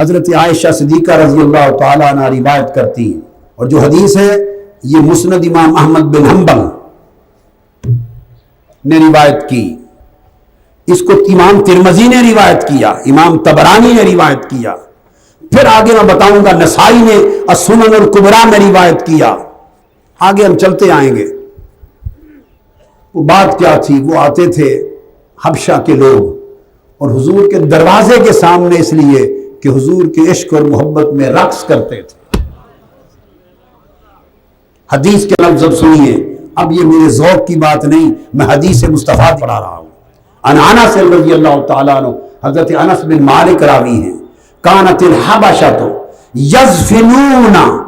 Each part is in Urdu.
حضرت عائشہ صدیقہ رضی اللہ تعالیٰ عنہ روایت کرتی ہیں۔ اور جو حدیث ہے، یہ مسند امام احمد بن حنبل نے روایت کی۔ اس کو امام ترمزی نے روایت کیا، امام تبرانی نے روایت کیا۔ پھر آگے میں بتاؤں گا، نسائی نے، السنن القبرا میں روایت کیا۔ آگے ہم چلتے آئیں گے۔ وہ بات کیا تھی؟ وہ آتے تھے حبشہ کے لوگ۔ اور حضور کے دروازے کے سامنے اس لیے کہ حضور کے عشق اور محبت میں رقص کرتے تھے۔ حدیث کے لفظ اب سنیے۔ اب یہ میرے ذوق کی بات نہیں، میں حدیث مصطفیٰ پڑھا رہا ہوں۔ انانا سے رضی اللہ تعالیٰ عنہ، حضرت انس بن مالک راوی ہیں۔ کانت الحبشہ تو یزفنون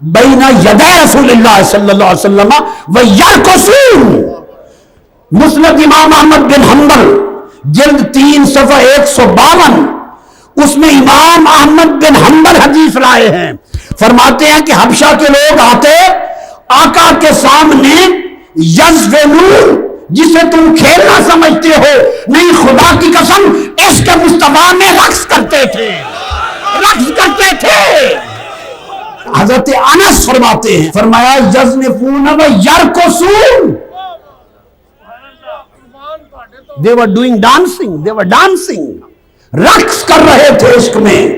بین یدی رسول اللہ صلی اللہ علیہ وسلم و یرکسون۔ مسلط امام احمد بن حنبل، جلد تین صفحہ ایک سو باون۔ اس میں امام احمد بن حنبل حدیث لائے ہیں۔ فرماتے ہیں کہ حبشہ کے لوگ آتے، آقا کے سامنے یزفنون جسے تم کھیلنا سمجھتے ہو۔ نہیں، خدا کی قسم، اس کے مصطفیٰ میں رقص کرتے تھے۔ رقص کرتے تھے۔ حضرت انس فرماتے ہیں، فرمایا یزنفون و یرکسون۔ They were doing dancing they were dancing رقص کر رہے تھے عشق میں۔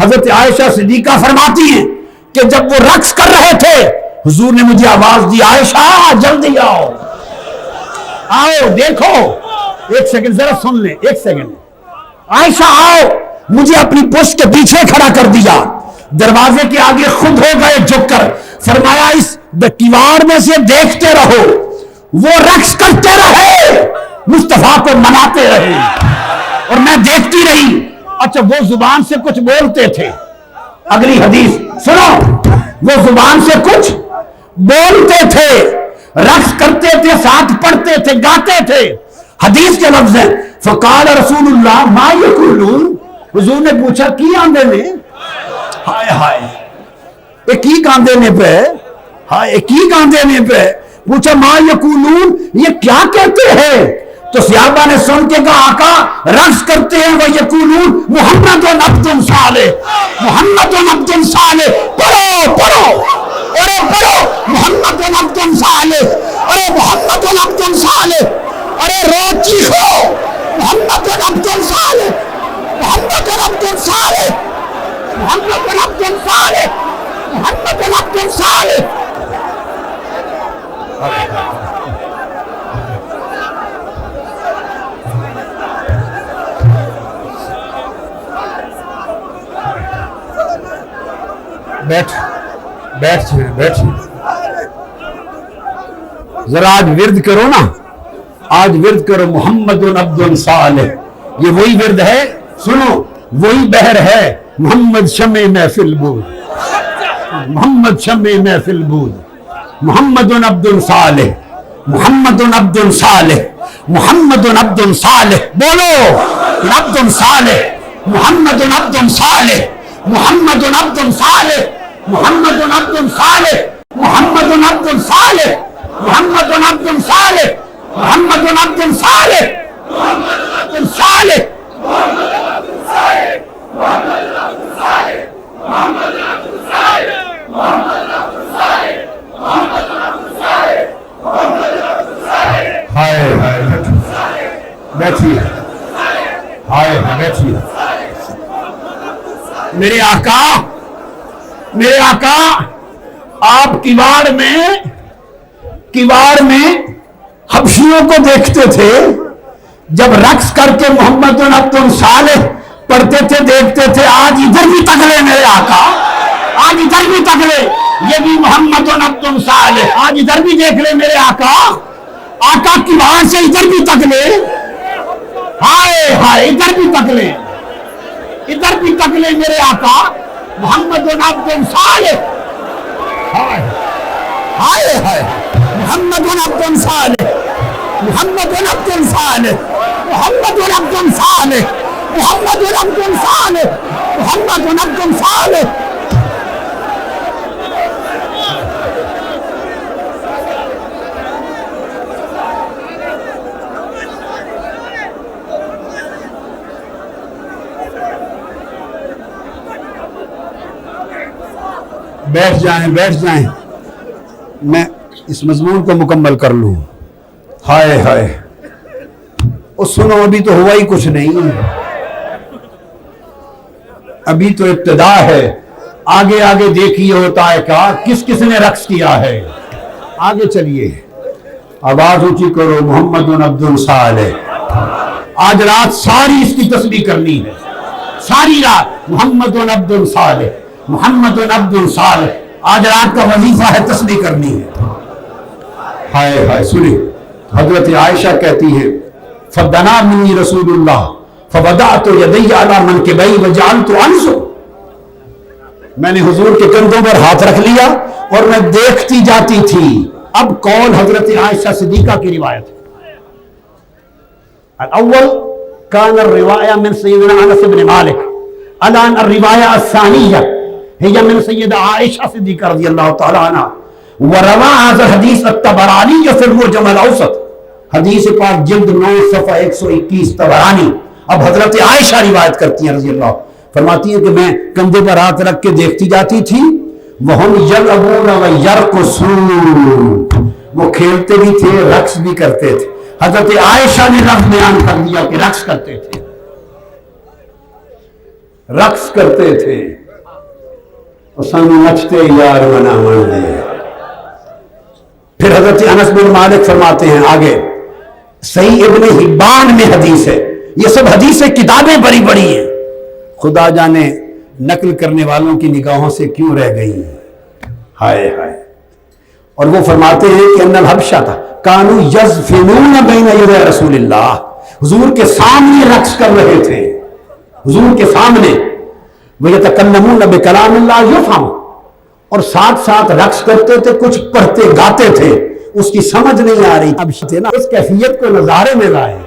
حضرت عائشہ صدیقہ فرماتی ہیں کہ جب وہ رقص کر رہے تھے، حضور نے مجھے آواز دی، عائشہ، جلدی آؤ۔ آؤ، دیکھو۔ ایک سیکنڈ، ذرا سن لیں۔ ایک سیکنڈ۔ عائشہ، آؤ۔ مجھے اپنی پشت کے پیچھے کھڑا کر دیا۔ دروازے کے آگے خود ہو گئے جھک کر۔ فرمایا، اس کیوار میں سے دیکھتے رہو۔ وہ رقص کرتے رہے۔ مصطفیٰ کو مناتے رہے۔ اور میں دیکھتی رہی۔ اچھا وہ زبان سے کچھ بولتے تھے۔ اگلی حدیث، سنو۔ وہ زبان سے کچھ بولتے تھے۔ رقص کرتے تھے، ساتھ پڑھتے تھے، گاتے تھے۔ حدیث کے لفظ ہیں، فقال رسول اللہ، ما یقولون؟ حضور نے پوچھا، کی آندے میں؟ ہائے ہائے۔ ایک ہی گاندے پہ؟ ہائے ایک ہی گاندے پہ؟ پوچھا، ما یقولون؟ یہ کیا کہتے ہیں؟ تو سیابہ نے سن کے کہا آقا رقص کرتے ہیں، وہ یقولون، محمد و عبد صالح، محمد و عبد صالح، پڑھو پڑھو، ارے پڑھو، محمد و عبد صالح، ارے محمد و عبد صالح، ارے رو چیخو محمد و عبد صالح، محمد و عبد صالح، محمد و عبد صالح، محمد و عبد صالح۔ بیٹھ بیٹھ بیٹھ ذرا آج ورد کرو نا۔ آج ورد کرو، محمد عبد صالح۔ یہ وہی ورد ہے، سنو، وہی بہر ہے۔ محمد شمع محفل بود محمد شمع محفل بود محمد عبد صالح۔ محمد عبد صالح۔ محمد عبد صالح۔ بولو، عبد صالح۔ محمد عبد صالح۔ محمد عبد صالح۔ محمد عبد صالح محمد عبد صالح محمد عبد صالح محمد عبد صالح محمد عبد صالح ہائے ہائے بیٹھیے۔ ہائے بیٹھیے۔ میرے آقا میرے آقا آپ کیواڑ میں کیواڑ میں حبشیوں کو دیکھتے تھے۔ جب رقص کر کے محمد عبد صالح پڑھتے تھے، دیکھتے تھے، آج ادھر بھی تکلے میرے آقا۔ آج ادھر بھی تکلے یہ بھی محمد عبد صالح آج ادھر بھی دیکھ لے میرے آقا۔ آقا کیواڑ سے ادھر بھی تکلے ہائے ہائے، ادھر بھی تکلے ادھر بھی تکلے میرے آقا۔ محمد عبد صالح۔ ہائے۔ ہائے ہائے۔ محمد عبد صالح۔ محمد عبد صالح۔ محمد عبد صالح۔ محمد عبد صالح۔ محمد عبد صالح۔ بیٹھ جائیں بیٹھ جائیں۔ میں اس مضمون کو مکمل کر لوں۔ ہائے ہائے۔ وہ سنو، ابھی تو ہوا ہی کچھ نہیں۔ ابھی تو ابتدا ہے۔ آگے آگے دیکھیے ہوتا ہے کیا، کس کس نے رقص کیا ہے۔ آگے چلیے۔ آواز اونچی کرو، محمد عبد الصالح۔ آج رات ساری اس کی تسبیح کرنی ہے۔ ساری رات محمد عبد الصالح۔ محمد عبد الصالح۔ آج رات کا وظیفہ ہے تسبیح کرنی ہے۔ ہائے ہائے سنی حضرت عائشہ کہتی ہے، فدنا منی رسول اللہ فودعت یدی علی منکبئی وجعلت انظر میں نے حضور کے کندھوں پر ہاتھ رکھ لیا اور میں دیکھتی جاتی تھی۔ اب کون حضرت عائشہ صدیقہ کی روایت ہے؟ الاول كان الرواية من سيدنا أنس بن مالك، الآن الرواية الثانية۔ هي من سيدة عائشة صديقة رضي الله تعالى عنها وروى هذا الحديث الطبراني في المعجم الأوسط حدیث پاک جلد نو صفحہ ایک سو اکیس تبرانی اب حضرت عائشہ روایت کرتی ہیں رضی اللہ۔ فرماتی ہیں کہ میں کندھے پر ہاتھ رکھ کے دیکھتی جاتی تھی۔ وہم یلعبون و وہ کھیلتے بھی تھے، رقص بھی کرتے تھے۔ حضرت عائشہ نے لفظ بیان کر دیا کہ رقص کرتے تھے۔ رقص کرتے تھے۔ اور سانو نچتے یار منا من دے پھر حضرت انس بن مالک فرماتے ہیں آگے، صحیح ابن حبان میں حدیث ہے۔ یہ سب حدیث کتابیں بڑی بڑی ہیں۔ خدا جانے نقل کرنے والوں کی نگاہوں سے کیوں رہ گئی۔ ہیں ہائے ہائے۔ اور وہ فرماتے ہیں کہ ان الحبشہ تھا۔ کانو یزفنون بین ید رسول اللہ۔ حضور کے سامنے رقص کر رہے تھے۔ حضور کے سامنے۔ وہ یتکلمون بکلام اللہ یفہم اور ساتھ ساتھ رقص کرتے تھے، کچھ پڑھتے، گاتے تھے۔ اس کی سمجھ نہیں آ رہی۔ اب تھے نا، اس کیفیت کو نظارے میں لائے۔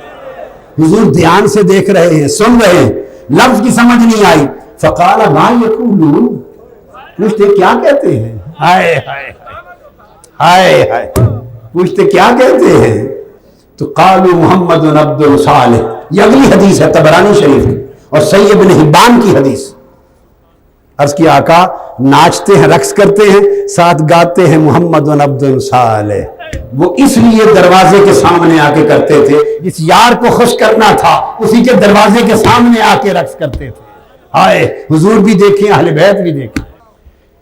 حضور دھیان سے دیکھ رہے ہیں، سن رہے ہیں۔ لفظ کی سمجھ نہیں آئی۔ فقال ما یقولون پوچھتے، کیا کہتے ہیں؟ ہائے ہائے ہائے ہائے۔ پوچھتے، کیا کہتے ہیں؟ تو قالو محمد عبد الصالح۔ یہ اگلی حدیث ہے تبرانی شریف کی۔ اور سید بن حبان کی حدیث۔ عرض کی آقا، ناچتے ہیں، رقص کرتے ہیں، ساتھ گاتے ہیں محمد عبد الصالح۔ وہ اس لیے دروازے کے سامنے آ کے کرتے تھے، جس یار کو خوش کرنا تھا، اسی کے دروازے کے سامنے آ کے رقص کرتے تھے۔ آئے حضور بھی دیکھیں، اہل بیت بھی دیکھیں۔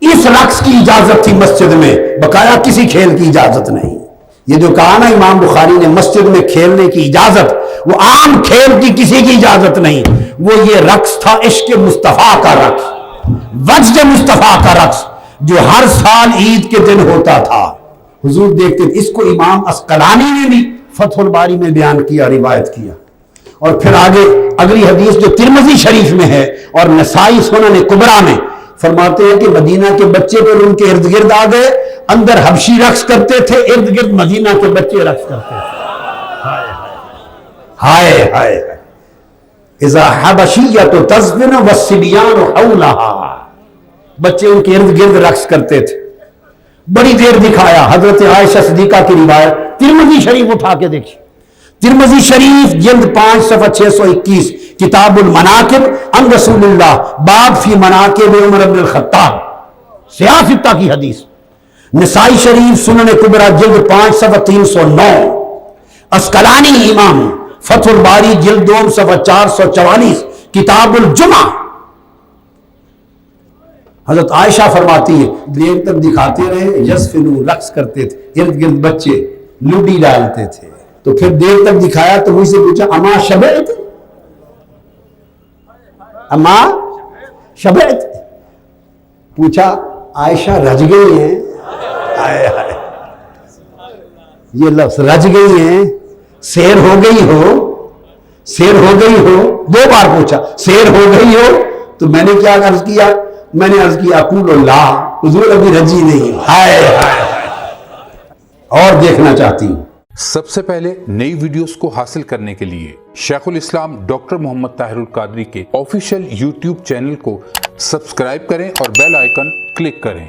اس رقص کی اجازت تھی مسجد میں، بقایا کسی کھیل کی اجازت نہیں۔ یہ جو کہا نا امام بخاری نے، مسجد میں کھیلنے کی اجازت، وہ عام کھیل کی کسی کی اجازت نہیں۔ وہ یہ رقص تھا عشق مصطفیٰ کا رقص۔ وجد مصطفیٰ کا رقص جو ہر سال عید کے دن ہوتا تھا، حضور دیکھتے اس کو امام اسقلانی نے بھی فتح الباری میں بیان کیا، روایت کیا۔ اور پھر آگے اگلی حدیث جو ترمزی شریف میں ہے اور نسائی سنن کبرا میں، فرماتے ہیں کہ مدینہ کے بچے پر ان کے ارد گرد آ گئے، اندر حبشی رقص کرتے تھے، ارد گرد مدینہ کے بچے رقص کرتے تھے۔ ہائے ہائے۔ اذا حبشیت تزبن والسبیان حولها بچے ان کے ارد گرد رقص کرتے تھے۔ بڑی دیر دکھایا، حضرت عائشہ صدیقہ کی روایت۔ ترمذی شریف اٹھا کے دیکھی ترمذی شریف، جلد پانچ صفحہ چھ سو اکیس، کتاب المناقب ان رسول اللہ، باب فی مناقب عمر بن الخطاب۔ سیاستہ کی حدیث۔ نسائی شریف، سنن کبرا جلد پانچ صفحہ تین سو نو۔ اسکلانی امام۔ فتح الباری جلد دوم صفحہ چار سو چوالیس، کتاب الجمعہ۔ حضرت عائشہ فرماتی ہے دیر تک دکھاتے رہے، یسفنو رقص کرتے تھے، ارد گرد بچے لوڈی ڈالتے تھے۔ تو پھر دیر تک دکھایا تو مجھ سے پوچھا، اما شبعت؟ اما شبعت؟ پوچھا، عائشہ رج گئی ہیں؟ آئے آئے۔ یہ لفظ رج گئی ہیں۔ سیر ہو گئی ہو، سیر ہو گئی ہو، دو بار پوچھا، سیر ہو گئی ہو، تو میں نے کیا عرض کیا؟ میں نے عرض کیا اقول اللہ، حضور ابھی رجی نہیں ہائے ہائے، اور دیکھنا چاہتی ہوں۔ سب سے پہلے نئی ویڈیوز کو حاصل کرنے کے لیے شیخ الاسلام ڈاکٹر محمد طاہر القادری کے آفیشیل یوٹیوب چینل کو سبسکرائب کریں اور بیل آئیکن کلک کریں۔